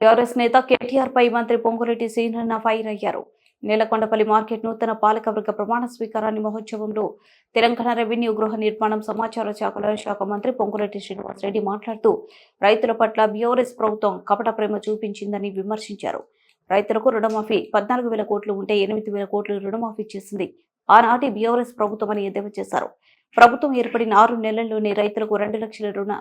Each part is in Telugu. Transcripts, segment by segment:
బీఆర్ఎస్ నేత కేటీఆర్ పై మంత్రి పొంగురెడ్డి శ్రీధరన్న ఫైర్ అయ్యారు. నేలకొండపల్లి మార్కెట్ నూతన పాలకవర్గ ప్రమాణ స్వీకారాన్ని మహోత్సవంలో తెలంగాణ రెవెన్యూ గృహ నిర్మాణం సమాచార శాఖల శాఖ మంత్రి పొంగురెడ్డి శ్రీనివాసరెడ్డి మాట్లాడుతూ రైతుల పట్ల బీఆర్ఎస్ ప్రభుత్వం కపట ప్రేమ చూపించిందని విమర్శించారు. రైతులకు రుణమాఫీ పద్నాలుగు వేల కోట్లు ఉంటే ఎనిమిది వేల కోట్లు రుణమాఫీ చేసింది. ఆనాటి బీఆర్ఎస్ ప్రభుత్వం అని ఎద్దేవా చేశారు. ప్రభుత్వం ఏర్పడిన ఆరు నెలల్లోనే రైతులకు రెండు లక్షల రుణ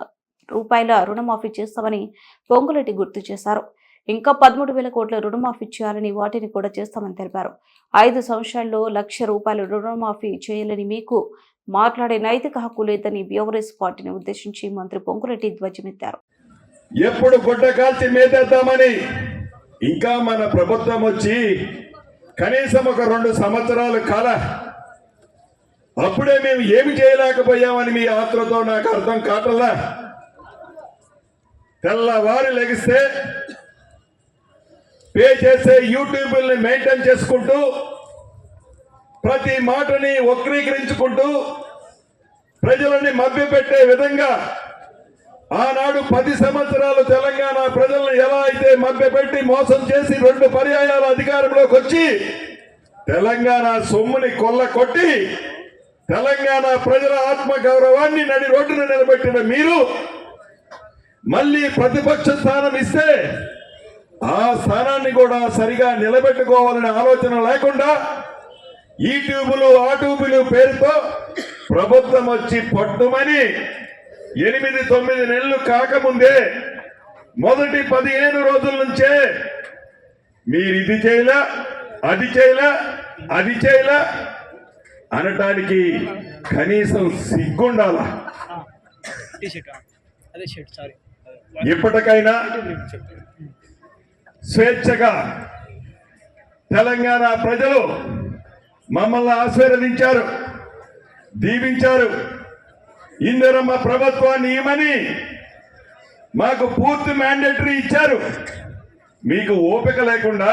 రూపాయల రుణమాఫీ చేస్తామని పొంగులెడ్డి గుర్తు చేశారు. ఇంకా పదమూడు వేల కోట్ల రుణమాఫీ చేయాలని వాటిని కూడా చేస్తామని తెలిపారు. ఐదు సంవత్సరాల్లో లక్ష రూపాయలు రుణమాఫీ చేయాలని మీకు మాట్లాడే నైతిక హక్కు లేదని బీఆర్ఎస్ పార్టీని ఉద్దేశించి మంత్రి పొంగులెడ్డి ధ్వజమెత్తారు. ఎప్పుడు గుడ్డ కాల్చి మేతేద్దామని ఇంకా మన ప్రభుత్వం వచ్చి కనీసం ఒక రెండు సంవత్సరాలు కాల అప్పుడే మేము ఏమి చేయలేకపోయామని మీ ఆత్రతో నాకు అర్థం కాటల్లా తెల్లవారి లెగిస్తే పే చేసే యూట్యూబ్ని మెయింటైన్ చేసుకుంటూ ప్రతి మాటని వక్రీకరించుకుంటూ ప్రజలని మభ్యపెట్టే విధంగా ఆనాడు పది సంవత్సరాలు తెలంగాణ ప్రజలను ఎలా అయితే మభ్యపెట్టి మోసం చేసి రెండు పర్యాయాల అధికారంలోకి వచ్చి తెలంగాణ సొమ్ముని కొల్ల కొట్టి తెలంగాణ ప్రజల ఆత్మ గౌరవాన్ని నడి రోడ్డున నిలబెట్టిన మీరు మళ్ళీ ప్రతిపక్ష స్థానం ఇస్తే ఆ స్థానాన్ని కూడా సరిగా నిలబెట్టుకోవాలనే ఆలోచన లేకుండా ఈ ట్యూబులు ఆ ట్యూబులు పేరుతో ప్రభుత్వం వచ్చి పట్టుమని ఎనిమిది తొమ్మిది నెలలు కాకముందే మొదటి పదిహేను రోజుల నుంచే మీరు ఇది చేయలా అది చేయలా అది చేయలా అనటానికి కనీసం సిగ్గుండాల? అదే సారీ ఇప్పటికైనా స్వేచ్ఛగా తెలంగాణ ప్రజలు మమ్మల్ని ఆశీర్వదించారు దీవించారు. ఇందిరమ్మ ప్రభుత్వాన్ని ఇవ్వమని మాకు పూర్తి మ్యాండేటరీ ఇచ్చారు. మీకు ఓపిక లేకుండా